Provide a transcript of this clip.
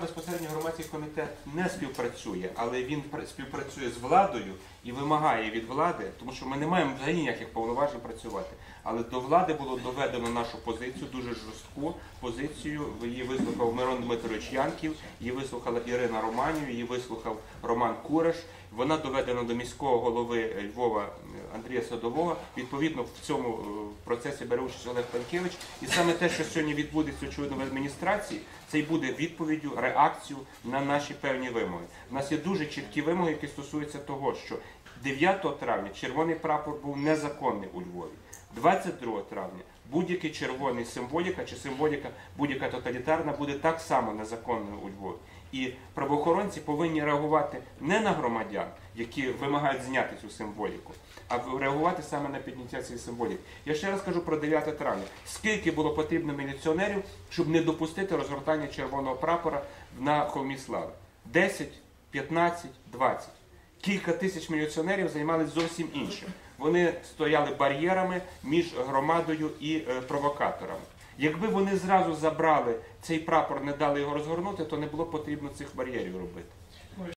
Безпосередньо громадський комітет не співпрацює, але він пр- співпрацює з владою і вимагає від влади, тому що ми не маємо взагалі ніяких повноважень працювати. Але до влади було доведено нашу позицію, дуже жорстку позицію. Її вислухав Мирон Дмитрович Янків, її вислухала Ірина Романів, її вислухав Роман Куреш. Вона доведена до міського голови Львова Андрія Садового. Відповідно, в цьому е, процесі бере участь Олег Панкевич. І саме те, що сьогодні відбудеться очевидно в адміністрації, це й буде відповіддю, реакцією на наші певні вимоги. У нас є дуже чіткі вимоги, які стосуються того, що 9 травня червоний прапор був незаконний у Львові. 22 травня будь-який червоний символіка чи символіка будь-яка тоталітарна буде так само незаконною у Львові. І правоохоронці повинні реагувати не на громадян, які вимагають зняти цю символіку, а реагувати саме на підняття цієї символіки. Я ще раз кажу про 9 травня. Скільки було потрібно міліціонерів, щоб не допустити розгортання червоного прапора на холмі слави? 10, 15, 20. Кілька тисяч міліціонерів займалися зовсім іншим. Вони стояли бар'єрами між громадою і е, провокаторами. Якби вони зразу забрали цей прапор, не дали його розгорнути, то не було потрібно цих бар'єрів робити.